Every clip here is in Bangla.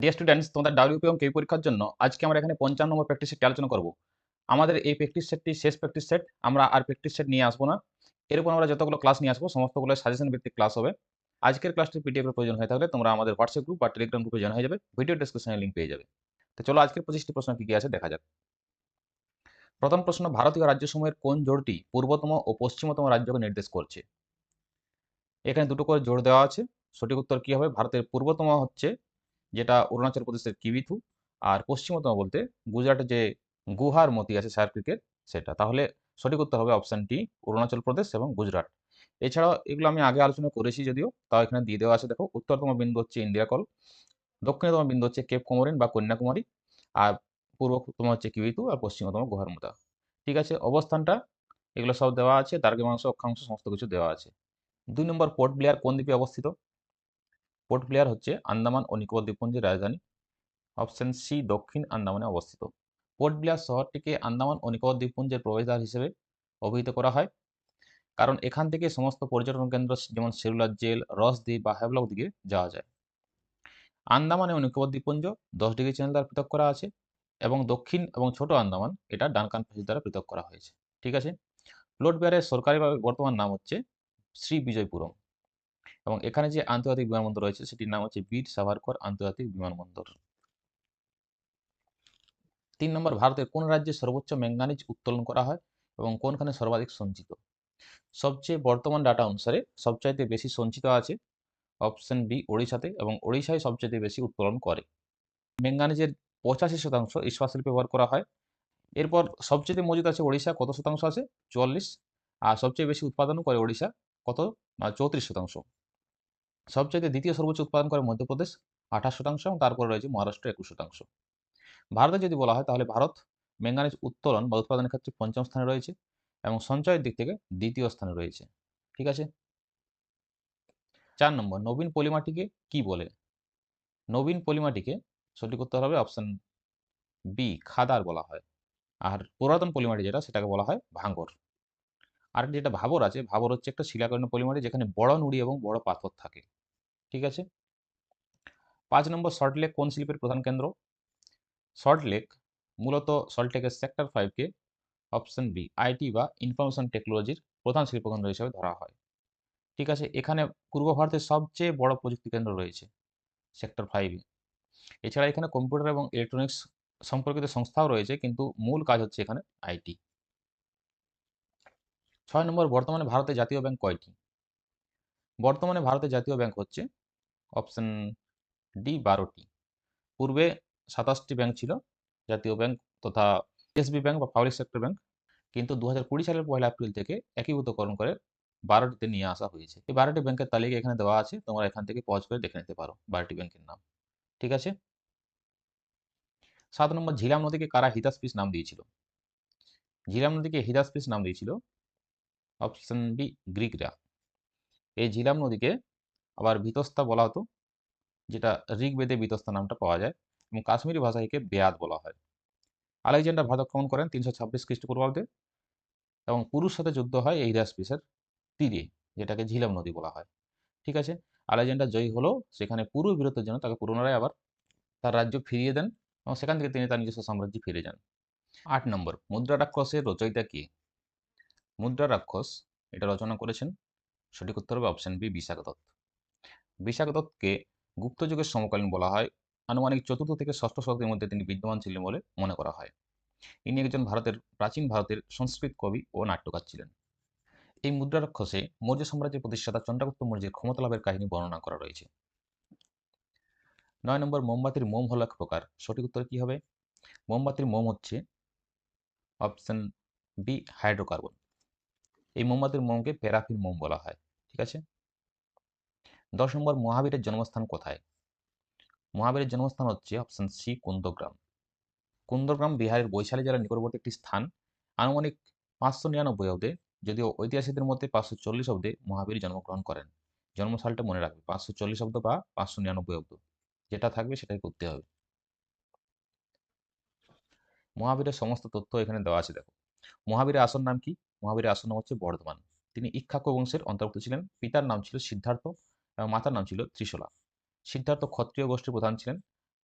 ডিয়ার স্টুডেন্টস তোমাদের ডাব্লিউপি এবং কেউ পরীক্ষার জন্য আজকে আমরা এখানে পঞ্চান্ন নম্বর প্র্যাকটিস সেটটি আলোচনা করব। আমাদের এই প্র্যাকটিস সেটটি শেষ প্র্যাকটিস সেট আমরা আর প্র্যাকটিস সেট নিয়ে আসব না। এরপর আমরা যতগুলো ক্লাস নিয়ে আসব, সমস্তগুলো সাজেশন ভিত্তিক ক্লাস হবে। আজকের ক্লাসটি পিডিএফের প্রয়োজন হয়ে থাকলে তোমরা আমাদের হোয়াটসঅ্যাপ গ্রুপ বা টেলিগ্রাম গ্রুপে জয়েন হয়ে যাবে। ভিডিও ডিসক্রিপশনে লিঙ্ক পেয়ে যাবে। তো চলো আজকের পঁচিশটি প্রশ্ন কী কী আছে দেখা যাক। প্রথম প্রশ্ন, ভারতীয় রাজ্যসমূহের কোন জোড়টি পূর্বতম ও পশ্চিমতম রাজ্যকে নির্দেশ করছে? এখানে দুটো করে জোর দেওয়া আছে। সঠিক উত্তর কী হবে? ভারতের পূর্বতম হচ্ছে যেটা অরুণাচল প্রদেশের কিবিথু আর পশ্চিমতম বলতে গুজরাটের যে গুহার মতি আছে সার্কিকের সেটা। তাহলে সঠিক উত্তর হবে অপশান টি অরুণাচল প্রদেশ এবং গুজরাট। এছাড়াও এগুলো আমি আগে আলোচনা করেছি যদিও, তাও এখানে দিয়ে দেওয়া আছে, দেখো, উত্তরতম বিন্দু হচ্ছে ইন্ডিয়াকল দক্ষিণতম বিন্দু হচ্ছে কেপ কোমরিন বা কন্যাকুমারী, আর পূর্বতম হচ্ছে কিবিতু আর পশ্চিমতম গুহার মতা ঠিক আছে, অবস্থানটা, এগুলো সব দেওয়া আছে দ্রাঘিমাংশ অক্ষাংশ, সমস্ত কিছু দেওয়া আছে। দুই নম্বর পোর্ট ব্লেয়ার কোন দ্বীপে অবস্থিত? পোর্ট ব্লেয়ার হচ্ছে আন্দামান ও নিকোবর দ্বীপপুঞ্জের রাজধানী। অপশন সি, দক্ষিণ আন্দামানে অবস্থিত। পোর্ট ব্লেয়ার শহরটিকে আন্দামান ও নিকোবর দ্বীপপুঞ্জের প্রবেশদ্বার হিসেবে অভিহিত করা হয়। কারণ এখান থেকে সমস্ত পর্যটন কেন্দ্র যেমন সেলুলার জেল, রস দ্বীপ বা হ্যাভলক দিকে যাওয়া যায়। আন্দামান এবং নিকোবর দ্বীপপুঞ্জ দশ ডিগ্রি চ্যানেল দ্বারা পৃথক করা আছে এবং দক্ষিণ এবং ছোট আন্দামান এটা ডানকান ফেসিস দ্বারা পৃথক করা হয়েছে। ঠিক আছে? প্লোট বেয়ারের সরকারিভাবে বর্তমান নাম হচ্ছে শ্রী বিজয়পুরম। এবং এখানে যে আন্তর্জাতিক বিমানবন্দর রয়েছে, সেটির নাম হচ্ছে বীর সাভারকর আন্তর্জাতিক বিমানবন্দর। তিন নম্বর, ভারতের কোন রাজ্যে সর্বোচ্চ ম্যাঙ্গানিজ উত্তোলন করা হয় এবং কোনখানে সর্বাধিক সঞ্চিত? সবচেয়ে বর্তমান ডাটা অনুসারে সবচাইতে বেশি সঞ্চিত আছে অপশন বি ওড়িশাতে এবং ওড়িশায় সবচেয়ে বেশি উত্তোলন করে। ম্যাঙ্গানিজের পঁচাশি শতাংশ ইস্পাত শিল্পে ব্যবহার করা হয়। এরপর সবচেয়ে মজুদ আছে ওড়িশা, কত শতাংশ আছে? চুয়াল্লিশ। আর সবচেয়ে বেশি উৎপাদনও করে ওড়িশা, কত? চৌত্রিশ শতাংশ। সবচাইতে দ্বিতীয় সর্বোচ্চ উৎপাদন করে মধ্যপ্রদেশ, আঠাশ শতাংশ এবং তারপরে রয়েছে মহারাষ্ট্র একুশ শতাংশ। ভারতে যদি বলা হয় তাহলে ভারত ম্যাঙ্গানিজ উত্তোলন বা উৎপাদনের ক্ষেত্রে পঞ্চম স্থানে রয়েছে এবং সঞ্চয়ের দিক থেকে দ্বিতীয় স্থানে রয়েছে। ঠিক আছে? চার নম্বর, নবীন পলিমাটিকে কি বলে? নবীন পলিমাটিকে সঠিক উত্তর হবে অপশন বি খাদার বলা হয়। আর পুরাতন পলিমাটি যেটা, সেটাকে বলা হয় ভাঙ্গর। আর যেটা ভাবর আছে, ভাবর হচ্ছে একটা শিলাকর্ণ পলিমাটি যেখানে বড় নুড়ি এবং বড় পাথর থাকে। ঠিক আছে? পাঁচ নম্বর সল্টলেক কোন শিল্পের প্রধান কেন্দ্র? সল্টলেক মূলত সল্টলেকের সেক্টর ফাইভকে অপশন বি, আইটি বা ইনফরমেশন টেকনোলজির প্রধান শিল্পকেন্দ্র হিসেবে ধরা হয়। ঠিক আছে? এখানে পূর্ব ভারতের সবচেয়ে বড় প্রযুক্তি কেন্দ্র রয়েছে সেক্টর ফাইভে এছাড়া এখানে কম্পিউটার এবং ইলেকট্রনিক্স সম্পর্কিত সংস্থাও রয়েছে, কিন্তু মূল কাজ হচ্ছে এখানে আইটি। ছয় নম্বর, বর্তমানে ভারতের জাতীয় ব্যাংক কয়টি? বর্তমানে ভারতের জাতীয় ব্যাংক হচ্ছে অপশন ডি বারোটি। পূর্বে সাতাশটি ব্যাংক ছিল, জাতীয় ব্যাংক তথা এসবি ব্যাংক বা পাবলিক সেক্টর ব্যাংক। কিন্তু দু হাজার কুড়ি সালের পয়লা এপ্রিল থেকে একীভূতকরণ করে বারোটিতে নিয়ে আসা হয়েছে। এই বারোটি ব্যাংকের তালিকা এখানে দেওয়া আছে, তোমরা এখান থেকে পজ করে দেখে নিতে পারো বারোটি ব্যাংকের নাম। ঠিক আছে? সাত নম্বর, ঝিলাম নদীকে কারা হিদাসপিস নাম দিয়েছিল? ঝিলাম নদীকে হিদাসপিস নাম দিয়েছিল অপশন বি গ্রিকরা এই ঝিলাম নদীকে আবার বিতস্তা বলা হতো, যেটা ঋগ্বেদে বিতস্তা নামটা পাওয়া যায় এবং কাশ্মীরি ভাষা থেকে বেয়াদ বলা হয়। আলেকজান্ডার ভারত আক্রমণ করেন তিনশো ছাব্বিশ খ্রিস্টপূর্বাব্দে এবং পুরুষ সাথে যুদ্ধ হয় এই হিদাসপিসের তীরে, যেটাকে ঝিলাম নদী বলা হয়। ঠিক আছে? আলেকজান্ডার জয়ী হলো, সেখানে পুরো বিরতির জন্য তাকে পুনরায় আবার তার রাজ্য ফিরিয়ে দেন এবং সেখান থেকে তিনি তার নিজস্ব সাম্রাজ্যে ফিরে যান। আট নম্বর মুদ্রা রাক্ষসের রচয়িতা কে? মুদ্রা রাক্ষস এটা রচনা করেছেন। সঠিক উত্তর হবে অপশন বি বিশাখ দত্ত বিশাখ দত্তকে গুপ্ত যুগের সমকালীন বলা হয়। আনুমানিক চতুর্থ থেকে ষষ্ঠ শতাব্দীর মধ্যে তিনি বিদ্যমান ছিলেন বলে মনে করা হয়। ইনি একজন ভারতের, প্রাচীন ভারতের সংস্কৃত কবি ও নাট্যকার ছিলেন। এই মুদ্রা রাক্ষসে মৌর্য সাম্রাজ্যের প্রতিষ্ঠাতা চন্দ্রগুপ্ত মৌর্যের ক্ষমতা লাভের কাহিনী বর্ণনা করা রয়েছে। নয় নম্বর, মোমবাতির মোম হল এক প্রকার। সঠিক উত্তর কি হবে? মোমবাতির মোম হচ্ছে অপশন বি হাইড্রোকার্বন এই মোমবাতির মোমকে প্যারাফিন মোম বলা হয়, ঠিক আছে? দশ নম্বর, মহাবীরের জন্মস্থান কোথায়? মহাবীরের জন্মস্থান হচ্ছে অপশন সি, কুন্দগ্রাম। কুন্দগ্রাম বিহারের বৈশালী জেলার নিকটবর্তী একটি স্থান। আনুমানিক পাঁচশো নিরানব্বই অব্দে যদিও ঐতিহাসিকদের মধ্যে পাঁচশো চল্লিশ অব্দে মহাবীর জন্মগ্রহণ করেন। জন্মসালটা মনে রাখবে, পাঁচশো চল্লিশ অব্দ বা পাঁচশো নিরানব্বই অব্দ যেটা থাকবে সেটাই করতে হবে। মহাবীরের সমস্ত তথ্য এখানে দেওয়া আছে, দেখো। মহাবীরের আসল নাম কি? মহাবীরের আসল নাম হচ্ছে বর্ধমান। তিনি ইক্ষাক্য বংশের অন্তর্ভুক্ত ছিলেন। পিতার নাম ছিল সিদ্ধার্থ এবং মাতার নাম ছিল ত্রিশলা। সিদ্ধার্থ ক্ষত্রিয় গোষ্ঠীর প্রধান ছিলেন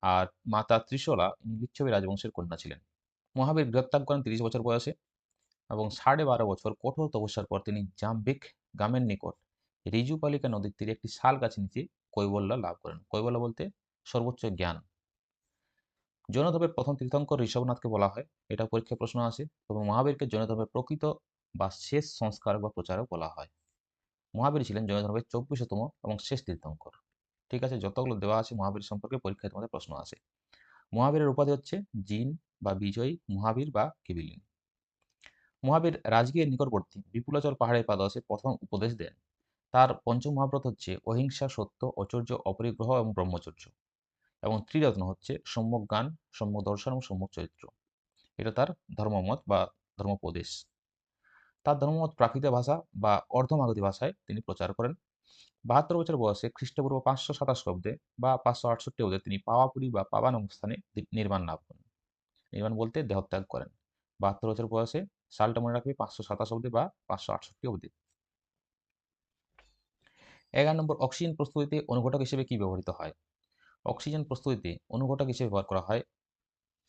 আর মাতা ত্রিশলা লিচ্ছবি রাজবংশের কন্যা ছিলেন। মহাবীর গৃহত্যাগ করেন তিরিশ বছর বয়সে এবং সাড়ে বারো বছর কঠোর তপস্যার পর তিনি জাম্বিক গ্রামের নিকট রিজুপালিকা নদীর তীরে একটি শাল গাছের নিচে কৈবল্য লাভ করেন। কৈবল্য বলতে সর্বোচ্চ জ্ঞান। জৈনধর্মের প্রথম তীর্থঙ্কর ঋষভনাথকে বলা হয়। এটা পরীক্ষায় প্রশ্ন আসে তবে মহাবীরকে জৈনধর্মের প্রকৃত বা শেষ সংস্কারক বা প্রচারক বলা হয়। মহাবীর ছিলেন জৈন ধর্মের চব্বিশতম এবং শেষ তীর্থঙ্কর। ঠিক আছে? যতগুলো দেওয়া আছে মহাবীর সম্পর্কে পরীক্ষায় তোমাদের প্রশ্ন আসে মহাবীরের উপাধি হচ্ছে জিন বা বিজয়ী, মহাবীর বা কিবিলিন। মহাবীর রাজগীর নিকটবর্তী বিপুলাচল পাহাড়ের পাদশে প্রথম উপদেশ দেন। তার পঞ্চম মহাব্রত হচ্ছে অহিংসা, সত্য, ঐশ্বর্য, অপরিগ্রহ এবং ব্রহ্মচর্য এবং ত্রিরত্ন হচ্ছে সম্যক গান সম্যক দর্শন এবং সম্যক চরিত্র। এটা তার ধর্মমত বা ধর্মোপদেশ। তার ধর্মমত প্রাকৃত ভাষা বা অর্ধমাগধী ভাষায় তিনি প্রচার করেন। বাহাত্তর বছর বয়সে খ্রিস্টপূর্ব পাঁচশো সাতাশ অব্দে বা পাঁচশো আটষট্টি অব্দে তিনি পাওয়াপুরি বা পাবা নামক স্থানে নির্মাণ লাভ করেন। নির্মাণ বলতে দেহত্যাগ করেন। বাহাত্তর বছর বয়সে সালটা মনে রাখবে পাঁচশো সাতাশ অব্দে বা পাঁচশো আটষট্টি অব্দি। এগারো নম্বর, অক্সিজেন প্রস্তুতিতে অনুঘটক হিসেবে কি ব্যবহৃত হয়? অক্সিজেন প্রস্তুতিতে অনুঘটক হিসেবে ব্যবহার করা হয়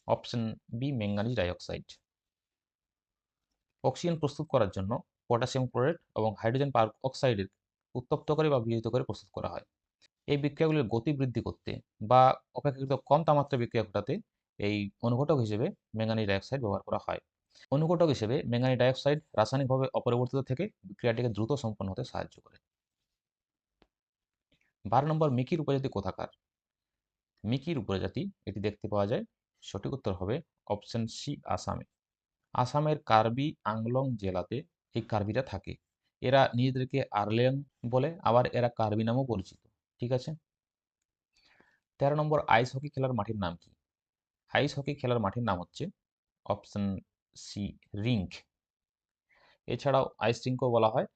option B manganese dioxide. Oxygen প্রস্তুত করার জন্য পটাশিয়াম ক্লোরাইড এবং হাইড্রোজেন পার অক্সাইডের উত্তপ্ত করে বা বিয়োজিত করে প্রস্তুত করা হয়। এই বিক্রিয়াগুলির গতি বৃদ্ধি করতে বা অপেক্ষাকৃত কম তাপমাত্রা বিক্রিয়া ঘটাতে এই অনুঘটক হিসেবে ম্যাঙ্গানিজ ডাইঅক্সাইড ব্যবহার করা হয়। অনুঘটক হিসেবে ম্যাঙ্গানি ডাইঅক্সাইড রাসায়নিকভাবে অপরিবর্তিত থেকে বিক্রিয়াটিকে দ্রুত সম্পন্ন হতে সাহায্য করে। বারো নম্বর, মিকির উপজাতি কোথাকার? মিকির উপজাতি, এটি দেখতে পাওয়া যায়। সঠিক উত্তর হবে অপশন সি, আসামে। আসামের কার্বি আংলং জেলাতে এই কার্বিরা থাকে। এরা নিজেদেরকে আরলেং বলে, আবার এরা কার্বি নামও পরিচিত। ঠিক আছে? তেরো নম্বর আইস হকি খেলার মাঠের নাম কি? আইস হকি খেলার মাঠের নাম হচ্ছে অপশন সি রিঙ্ক এছাড়াও আইস রিঙ্কও বলা হয়।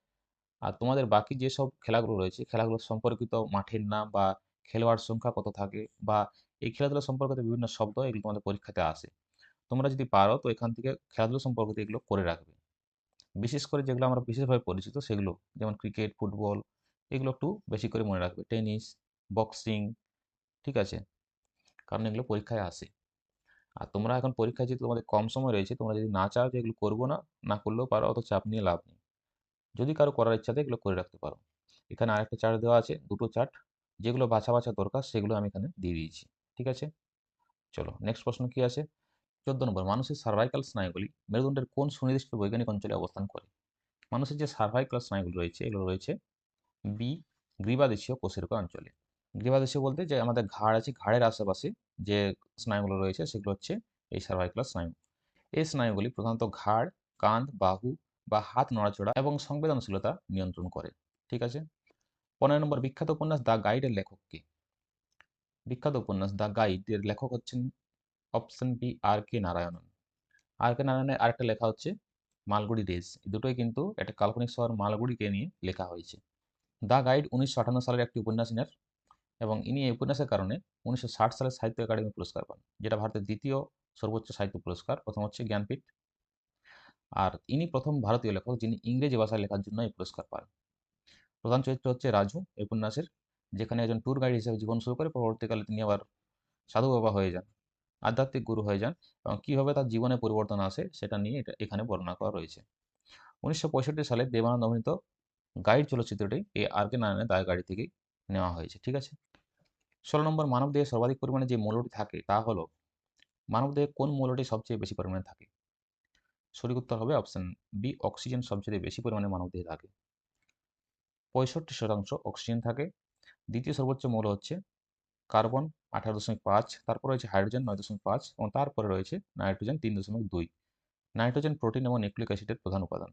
আর তোমাদের বাকি যেসব খেলাগুলো রয়েছে, খেলাগুলো সম্পর্কিত মাঠের নাম বা খেলোয়াড় সংখ্যা কত থাকে বা এই খেলাধুলা সম্পর্কিত বিভিন্ন শব্দ এগুলো তোমাদের পরীক্ষাতে আসে। তোমরা যদি পারো, তো এখান থেকে খেলাধুলা সম্পর্কিত এগুলো করে রাখবে। বিশেষ করে যেগুলো আমরা বিশেষভাবে পরিচিত, সেগুলো যেমন ক্রিকেট ফুটবল এগুলো একটু বেশি করে মনে রাখবে। টেনিস বক্সিং ঠিক আছে? কারণ এগুলো পরীক্ষায় আসে। আর তোমরা এখন পরীক্ষায় যেহেতু তোমাদের কম সময় রয়েছে, তোমরা যদি না চাও যে এগুলো করব না না করলেও পারো, অত চাপ নিয়ে লাভ নেই। যদি কারও করার ইচ্ছাতে এগুলো করে রাখতে পারো। এখানে আরেকটা চার্ট দেওয়া আছে, দুটো চার্ট যেগুলো বাছা বাছা দরকার, সেগুলো আমি এখানে দিয়ে দিয়েছি। ঠিক আছে? চলো নেক্সট প্রশ্ন কি আছে চোদ্দ নম্বর, মানুষের সার্ভাইকাল স্নায়ুগুলি মেরুদণ্ডের কোন সুনির্দিষ্ট বৈজ্ঞানিক অঞ্চলে অবস্থান করে? মানুষের যে সার্ভাইকাল স্নায়ুগুলি রয়েছে, এগুলো রয়েছে বি গ্রীবাদেশীয় কোষেরকা অঞ্চলে। গ্রীবাদেশীয় বলতে যে আমাদের ঘাড় আছে, ঘাড়ের আশেপাশে যে স্নায়ুগুলো রয়েছে, সেগুলো হচ্ছে এই সার্ভাইকাল স্নায়ু। এই স্নায়ুগুলি প্রধানত ঘাড়, কাঁধ, বাহু বা হাত নড়াচড়া এবং সংবেদনশীলতা নিয়ন্ত্রণ করে। ঠিক আছে? পনেরো নম্বর, বিখ্যাত উপন্যাস দ্য গাইডের লেখক কে? বিখ্যাত উপন্যাস দ্য গাইডের লেখক হচ্ছেন option B R K Narayanan. R K নারায়ণের আরেকটা লেখা হচ্ছে মালগুড়ি ডেজ দুটোই কিন্তু একটা কাল্পনিক শহর মালগুড়িকে নিয়ে লেখা হয়েছে। দ্য গাইড উনিশশো আটান্ন সালের একটি উপন্যাস ইনার এবং ইনি এই উপন্যাসের কারণে উনিশশো ষাট সালে সাহিত্য একাডেমি পুরস্কার পান, যেটা ভারতের দ্বিতীয় সর্বোচ্চ সাহিত্য পুরস্কার, প্রথম হচ্ছে জ্ঞানপীঠ। আর ইনি প্রথম ভারতীয় লেখক যিনি ইংরেজি ভাষায় লেখার জন্য এই পুরস্কার পান। প্রধান চরিত্র হচ্ছে রাজু এই উপন্যাসের, যেখানে একজন ট্যুর গাইড হিসেবে জীবন শুরু করে, পরবর্তীকালে তিনি আবার সাধু বাবা হয়ে যান। আধ্যাত্মিক গুরু হয়ে যান এবং কীভাবে তার জীবনে পরিবর্তন আসে সেটা নিয়ে এটা এখানে বর্ণনা করা রয়েছে। উনিশশো পঁয়ষট্টি সালে দেবানন্দ অভিনীত গাইড চলচ্চিত্রটি এই আর কে নারায়ণের দায় গাড়ি থেকেই নেওয়া হয়েছে, ঠিক আছে? ষোলো নম্বর মানবদেহে সর্বাধিক পরিমাণে যে মৌলটি থাকে তা হলো মানবদেহে কোন মৌলটি সবচেয়ে বেশি পরিমাণে থাকে? সঠিক উত্তর হবে অপশন বি, অক্সিজেন সবচেয়ে বেশি পরিমাণে মানবদেহে থাকে। পঁয়ষট্টি শতাংশ অক্সিজেন থাকে। দ্বিতীয় সর্বোচ্চ মৌল হচ্ছে কার্বন আঠারো দশমিক পাঁচ, তারপর রয়েছে হাইড্রোজেন নয় দশমিক পাঁচ এবং তারপরে রয়েছে নাইট্রোজেন তিন দশমিক দুই। নাইট্রোজেন প্রোটিন এবং নিউক্লিক অ্যাসিডের প্রধান উপাদান।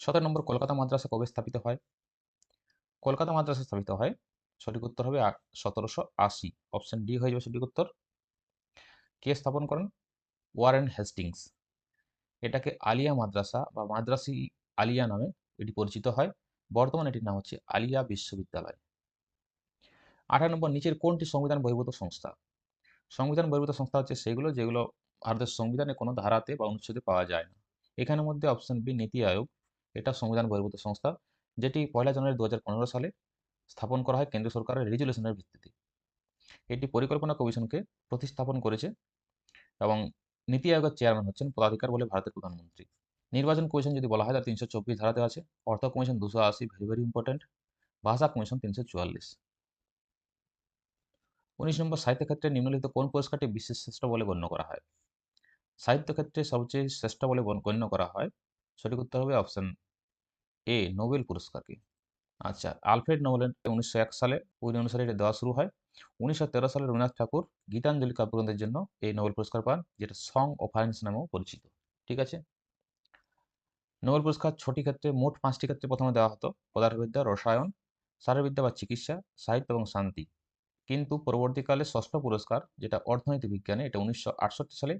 সতেরো নম্বর, কলকাতা মাদ্রাসা কবে স্থাপিত হয়? কলকাতা মাদ্রাসা স্থাপিত হয়, সঠিক উত্তর হবে সতেরোশো আশি। অপশন ডি হয়ে যাবে সঠিক উত্তর। কে স্থাপন করেন? Warren Hastings. এটাকে আলিয়া মাদ্রাসা বা মাদ্রাসি আলিয়া নামে এটি পরিচিত হয়। বর্তমানে এটির নাম হচ্ছে আলিয়া বিশ্ববিদ্যালয়। আঠারো নম্বর নিচের কোনটি সংবিধান বহির্ভূত সংস্থা? সংবিধান বহির্ভূত সংস্থা হচ্ছে সেগুলো যেগুলো ভারতের সংবিধানে কোনো ধারাতে বা অনুচ্ছেদে পাওয়া যায় না। এখানের মধ্যে অপশন বি নীতি আয়োগ, এটা সংবিধান বহির্ভূত সংস্থা, যেটি পয়লা জানুয়ারি দু হাজার পনেরো সালে স্থাপন করা হয় কেন্দ্র সরকারের রেজুলেশনের ভিত্তিতে। এটি পরিকল্পনা কমিশনকে প্রতিস্থাপন করেছে এবং নীতি আয়োগের চেয়ারম্যান হচ্ছেন পদাধিকার বলে ভারতের প্রধানমন্ত্রী। নির্বাচন কমিশন যদি বলা হয়, তাহলে তিনশো চব্বিশ ধারাতে আছে। অর্থ কমিশন দুশো আশি, ভেরি ভেরি ইম্পর্টেন্ট ভাষা কমিশন তিনশো চুয়াল্লিশ। উনিশ নম্বর সাহিত্য ক্ষেত্রে নিম্নলিখিত কোন পুরস্কারটি বিশ্বের শ্রেষ্ঠ বলে গণ্য করা হয়? সাহিত্য ক্ষেত্রে সবচেয়ে শ্রেষ্ঠ বলে গণ্য করা হয়, সঠিক উত্তর হবে অপশন এ, নোবেল পুরস্কারকে আচ্ছা আলফ্রেড নোবেলের উনিশশো এক সালে ওই অনুসারে এটা দেওয়া শুরু হয়। উনিশশো তেরো সালে রবীন্দ্রনাথ ঠাকুর গীতাঞ্জলি কাব্যগ্রন্থের জন্য এই নোবেল পুরস্কার পান, যেটা সং অফ হাইন্স নামেও পরিচিত। ঠিক আছে? নোবেল পুরস্কার ছটি ক্ষেত্রে, মোট পাঁচটি ক্ষেত্রে প্রথমে দেওয়া হতো, পদার্থবিদ্যা, রসায়ন শারীরবিদ্যা বা চিকিৎসা, সাহিত্য এবং শান্তি। কিন্তু পরবর্তীকালে ষষ্ঠ পুরস্কার, যেটা অর্থনীতি বিজ্ঞানে, এটা উনিশশো আটষট্টি সালে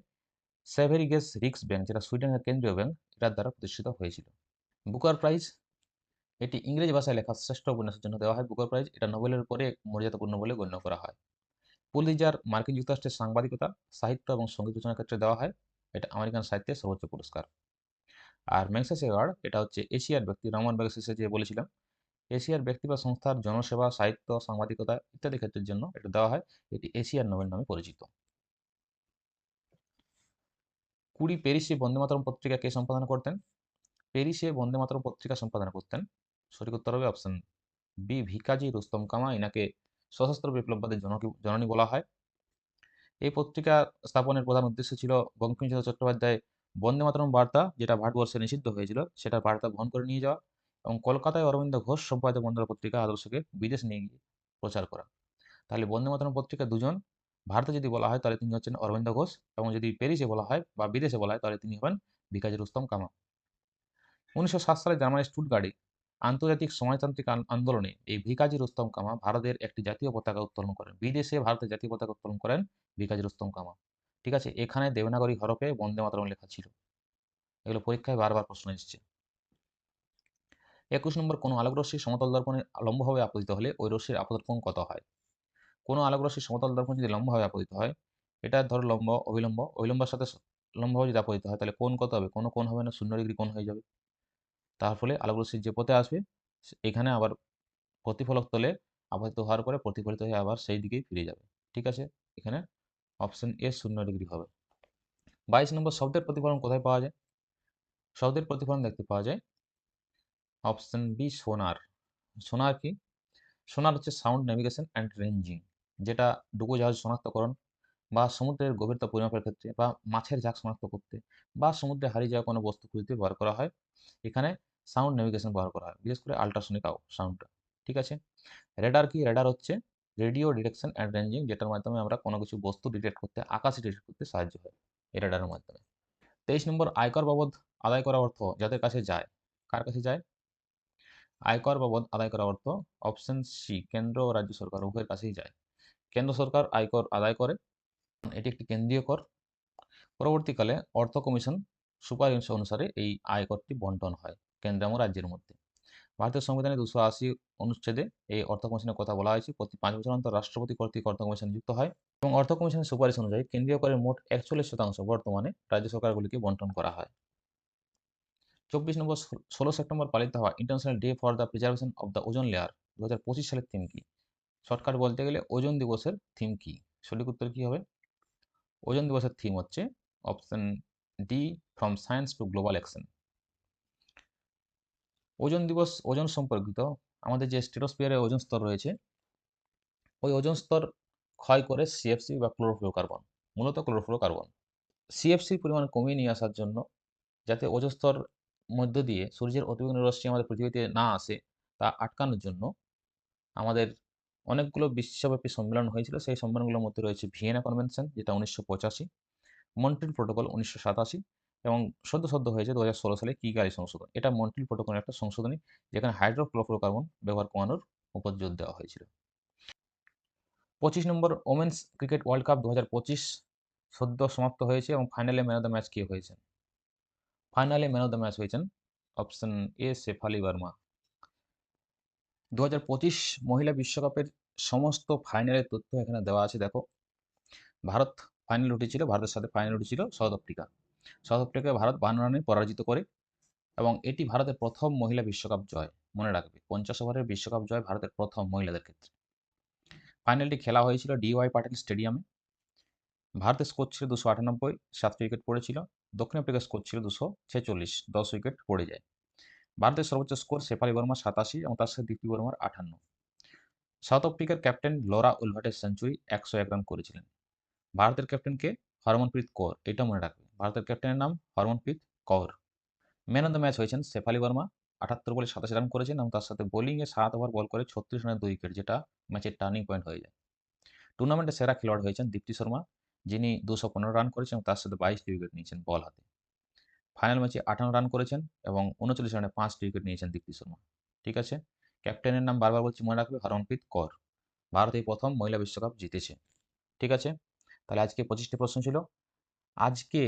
সেভেরিগেস রিক্স ব্যাংক, যেটা সুইডেনের কেন্দ্রীয় ব্যাংক, এটার দ্বারা প্রতিষ্ঠিত হয়েছিল। বুকার প্রাইজ, এটি ইংরেজি ভাষায় লেখা শ্রেষ্ঠ উপন্যাসের জন্য দেওয়া হয় বুকার প্রাইজ। এটা নোবেলের পরে মর্যাদাপূর্ণ বলে গণ্য করা হয়। পুলিজার মার্কিন যুক্তরাষ্ট্রের সাংবাদিকতা, সাহিত্য এবং সংগীত রচনার ক্ষেত্রে দেওয়া হয়। এটা আমেরিকান সাহিত্যের সর্বোচ্চ পুরস্কার। আর ম্যাক্সেস অ্যাওয়ার্ড, এটা হচ্ছে এশিয়ার ব্যক্তি, রমন ম্যাগসেসে যে বলেছিলাম এশিয়ার ব্যক্তি বা সংস্থার জনসেবা, সাহিত্য, সাংবাদিকতা ইত্যাদি ক্ষেত্রের জন্য এটা দেওয়া হয়। এটি এশিয়ার নোবেল নামে পরিচিত। কুড়ি পেরিসে বন্দে মাতরম পত্রিকা কে সম্পাদনা করতেন? পেরিসে বন্দে মাতরম পত্রিকা সম্পাদনা করতেন? সঠিক উত্তর হবে অপশন বি, ভিকাজি রুস্তম কামা। ইনাকে সশস্ত্র বিপ্লববাদের জননী বলা হয়। এই পত্রিকা স্থাপনের প্রধান উদ্দেশ্য ছিল বঙ্কিমচন্দ্র চট্টোপাধ্যায় বন্দে মাতরম বার্তা, যেটা ভারতবর্ষে নিষিদ্ধ হয়েছিল সেটা বার্তা বহন করে নিয়ে যাওয়া। এবং কলকাতায় অরবিন্দ ঘোষ সম্পাদিত বন্দর পত্রিকা আদর্শকে বিদেশ নিয়ে গিয়ে প্রচার করা তাহলে বন্দে মাতরম পত্রিকা দুজন, ভারতে যদি বলা হয় তাহলে তিনি হচ্ছেন অরবিন্দ ঘোষ এবং যদি প্যারিসে বলা হয় বা বিদেশে বলা হয় তাহলে তিনি হবেন ভিকাজি রুস্তম কামা উনিশশো সাত সালে জার্মানির স্টুটগার্ডে আন্তর্জাতিক সমাজতান্ত্রিক আন্দোলনে এই ভিকাজি রুস্তম কামা ভারতের একটি জাতীয় পতাকা উত্তোলন করেন। বিদেশে ভারতের জাতীয় পতাকা উত্তোলন করেন ভিকাজি রুস্তম কামা ঠিক আছে? এখানে দেবনাগরী হরফে বন্দে মাতরম লেখা ছিল। এগুলো পরীক্ষায় বারবার প্রশ্ন এসেছে। একুশ নম্বর, কোনো আলোক রশ্মি সমতল দর্পণে লম্বভাবে আপতিত হলে ওই রশ্মির আপতন কত হয়? কোনো আলোক রশ্মি সমতল দর্পণ যদি লম্বভাবে আপতিত হয়, এটা ধরো লম্ব অবিলম্ব অবিলম্বের সাথে লম্বভাবে যদি আপতিত হয়, তাহলে কোণ কত হবে? কোনো কোণ হবে না, শূন্য ডিগ্রি কোণ হয়ে যাবে। তার ফলে আলোক রশ্মি যে পথে আসবে এখানে আবার প্রতিফলক তলে আপতিত হওয়ার পরে প্রতিফলিত হয়ে আবার সেই দিকেই ফিরে যাবে। ঠিক আছে? এখানে অপশন এ শূন্য ডিগ্রি হবে। বাইশ নম্বর, শব্দের প্রতিফলন কোথায় পাওয়া যায়? শব্দের প্রতিফলন দেখতে পাওয়া যায় অপশন বি সোনার সোনার কি? সোনার হচ্ছে সাউন্ড নেভিগেশন অ্যান্ড রেঞ্জিং যেটা ডুবো জাহাজ শনাক্তকরণ বা সমুদ্রের গভীরতা পরিমাপের ক্ষেত্রে বা মাছের ঝাঁক শনাক্ত করতে বা সমুদ্রে হারিয়ে যাওয়া কোনো বস্তু খুঁজতে ব্যবহার করা হয়। এখানে সাউন্ড নেভিগেশন ব্যবহার করা হয়, বিশেষ করে আল্ট্রাসনিক সাউন্ডটা ঠিক আছে? রেডার কি? রেডার হচ্ছে রেডিও ডিটেকশন অ্যান্ড রেঞ্জিং যেটার মাধ্যমে আমরা কোনো কিছু বস্তু ডিটেক্ট করতে, আকাশে ডিটেক্ট করতে সাহায্য হয় এই রেডারের মাধ্যমে। তেইশ নম্বর আয়কর বাবদ আদায় করা অর্থ যাদের কাছে যায়, কার কাছে যায়? আয়কর বাবদ আদায় করা অর্থ অপশন সি কেন্দ্র ও রাজ্য সরকার উভয়ের কাছেই যায়। কেন্দ্র সরকার আয়কর আদায় করে। এটি একটি কেন্দ্রীয় কর। পরবর্তীকালে অর্থ কমিশন সুপারিশ অনুসারে এই আয়করটি বন্টন হয় কেন্দ্র এবং রাজ্যের মধ্যে। ভারতীয় সংবিধানে দুশো আশি অনুচ্ছেদে এই অর্থ কমিশনের কথা বলা হয়েছে। প্রতি পাঁচ বছর অন্তর রাষ্ট্রপতি কর্তৃক অর্থ কমিশন যুক্ত হয় এবং অর্থ কমিশনের সুপারিশ অনুযায়ী কেন্দ্রীয় করের মোট একচল্লিশ শতাংশ বর্তমানে রাজ্য সরকারগুলিকে বন্টন করা হয়। চব্বিশ নম্বর ষোলো সেপ্টেম্বর পালিত হওয়া international day for the preservation of the ozone layer দু হাজার পঁচিশ সালের থিম কি? শর্টকাট বলতে গেলে ওজন দিবসের থিম কি? সঠিক উত্তর কী হবে? ওজন দিবসের থিম হচ্ছে option D from science to global action ozone দিবস ওজন সম্পর্কিত আমাদের যে স্টেরোস্পিয়ারে ওজন স্তর রয়েছে, ওই ওজন স্তর ক্ষয় করে সিএফসি বা ক্লোরোফ্লোকার্বন মূলত ক্লোরোফ্লোকার্বন সিএফসির পরিমাণ কমিয়ে নিয়ে আসার জন্য যাতে ওজন স্তর মধ্য দিয়ে সূর্যের অতিবেগুনি রশ্মি আমাদের পৃথিবীতে না আসে তা আটকানোর জন্য আমাদের অনেকগুলো বিশ্বব্যাপী সম্মেলন হয়েছিল। সেই সম্মেলনগুলোর মধ্যে রয়েছে ভিয়েনা কনভেনশন, যেটা উনিশশো পঁচাশি, মন্ট্রিল প্রোটোকল উনিশশো সাতাশি এবং সদ্য সদ্য হয়েছে দু হাজার ষোলো সালে কিগারি সংশোধন। এটা মন্ট্রিল প্রোটোকলের একটা সংশোধনী যেখানে হাইড্রোক্লোরোকার্বন ব্যবহার কমানোর উপর জোর দেওয়া হয়েছিল। পঁচিশ number women's cricket world cup দু হাজার পঁচিশ সদ্য সমাপ্ত হয়েছে এবং ফাইনালে ম্যান অফ দ্য ম্যাচ কে হয়েছেন? ফাইনালে ম্যান অফ দ্য ম্যাচ হয়েছেন অপশন এ শেফালি বার্মা দু হাজার পঁচিশ মহিলা বিশ্বকাপের সমস্ত ফাইনালের তথ্য এখানে দেওয়া আছে, দেখো। ভারত ফাইনাল উঠেছিল, ভারতের সাথে ফাইনাল উঠেছিল সাউথ আফ্রিকা। সাউথ আফ্রিকাকে ভারত বান্ন রানে পরাজিত করে এবং এটি ভারতের প্রথম মহিলা বিশ্বকাপ জয়, মনে রাখবে। পঞ্চাশ ওভারের বিশ্বকাপ জয় ভারতের প্রথম মহিলাদের ক্ষেত্রে। ফাইনালটি খেলা হয়েছিল ডিওয়াই পাটিল স্টেডিয়ামে ভারতের স্কোর ছিল দুশো আটানব্বই, সাতটি উইকেট পড়েছিল। দক্ষিণ আফ্রিকার স্কোর ছিল দুশো ছেচল্লিশ, দশ উইকেট পড়ে যায়। ভারতের সর্বোচ্চ স্কোর শেফালি বর্মা সাতাশি এবং তার সাথে দীপ্তি বর্মার আটান্ন। সাউথ আফ্রিকার ক্যাপ্টেন লোরা উলভাটের সেঞ্চুরি একশো এক রান করেছিলেন। ভারতের ক্যাপ্টেনকে হরমনপ্রীত কৌর, এটা মনে রাখবে। ভারতের ক্যাপ্টেনের নাম Harmanpreet Kaur. Man of the match হয়েছেন শেফালি বর্মা, আটাত্তর বলে সাতাশ রান করেছেন এবং তার সাথে বোলিংয়ে সাত ওভার বল করে ছত্রিশ রানের দুই উইকেট যেটা ম্যাচের টার্নিং পয়েন্ট হয়ে যায়। টুর্নামেন্টের সেরা খেলোয়াড় হয়েছেন দীপ্তি শর্মা। যিনি দুশো পনেরো রান করেছেন এবং তার সাথে বাইশটি উইকেট নিয়েছেন বল হাতে। ফাইনাল ম্যাচে আঠান্ন রান করেছেন এবং উনচল্লিশ রানে পাঁচটি উইকেট নিয়েছেন দীপ্তি শর্মা। ঠিক আছে? ক্যাপ্টেনের নাম বারবার বলছি মনে রাখবে হরমনপ্রীত কর। ভারত এই প্রথম মহিলা বিশ্বকাপ জিতেছে। ঠিক আছে? তাহলে আজকে পঁচিশটি প্রশ্ন ছিল। আজকে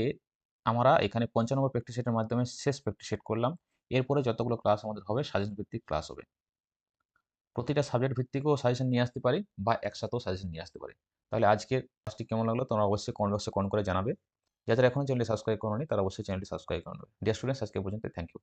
আমরা এখানে পঞ্চান্ন প্র্যাকটিস সেটের মাধ্যমে শেষ প্র্যাকটিস সেট করলাম। এরপরে যতগুলো ক্লাস আমাদের হবে সাজেশন ভিত্তিক ক্লাস হবে। প্রতিটা সাবজেক্ট ভিত্তিকও সাজেশন নিয়ে আসতে পারি বা একসাথেও সাজেশন নিয়ে আসতে পারি। তাহলে আজকের ক্লাসটি কেমন লাগল তোমরা অবশ্যই কমেন্ট বক্সে কমেন্ট করে জানাবে। যাদের এখনও চ্যানেলটি সাবস্ক্রাইব করোনি, তারা অবশ্যই চ্যানেলটি সাবস্ক্রাইব করে নেবে। ডিয়ার স্টুডেন্টস আজকে পর্যন্ত থ্যাংক ইউ